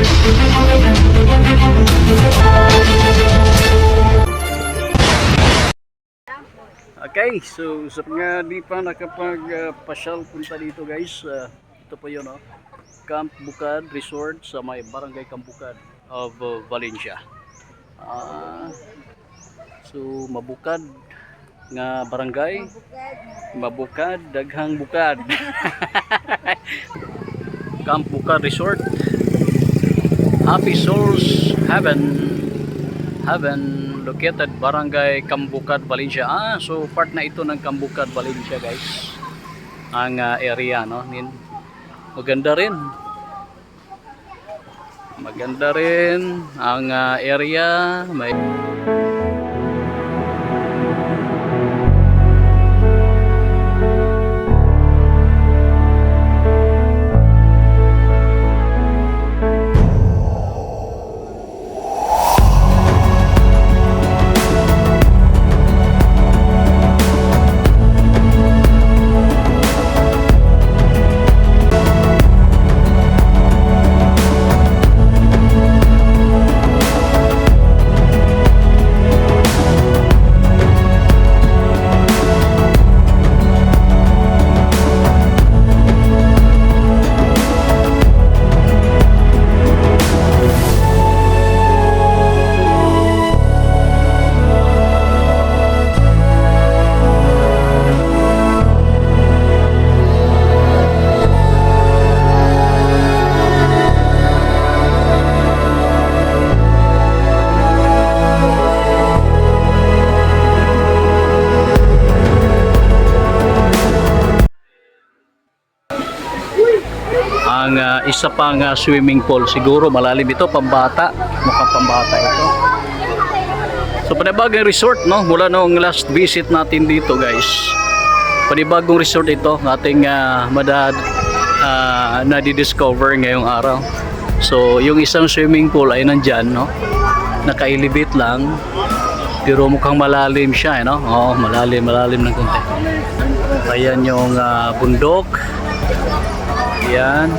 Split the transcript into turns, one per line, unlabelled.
Okay, so sa mga di pa nakapagpasyal uh, punta dito guys, uh, ito po yun, oh, Camp Bukad Resort sa may Barangay Kambukad of uh, Valencia. Uh, so mabukad nga barangay, mabukad, daghang bukad. Camp Bukad Resort. Happy Souls Heaven, Heaven located Barangay Kambukad, Valencia. Ah, so part na ito ng Kambukad, Valencia, guys. Ang ah, area, no? Maganda rin. Maganda rin ang ah, area. May ang ah, isa pang ah, swimming pool. Siguro malalim ito pambata. Mukhang pambata ito. So panibagong resort no? Mula noong last visit natin dito guys. Panibagong resort ito ating uh, madad uh, nadi-discover ngayong araw. So yung isang swimming pool ay nandyan no? Naka-elevate lang. Pero mukhang malalim siya eh, no? Oo malalim malalim ng konti. Ayan yung ah, bundok Yan.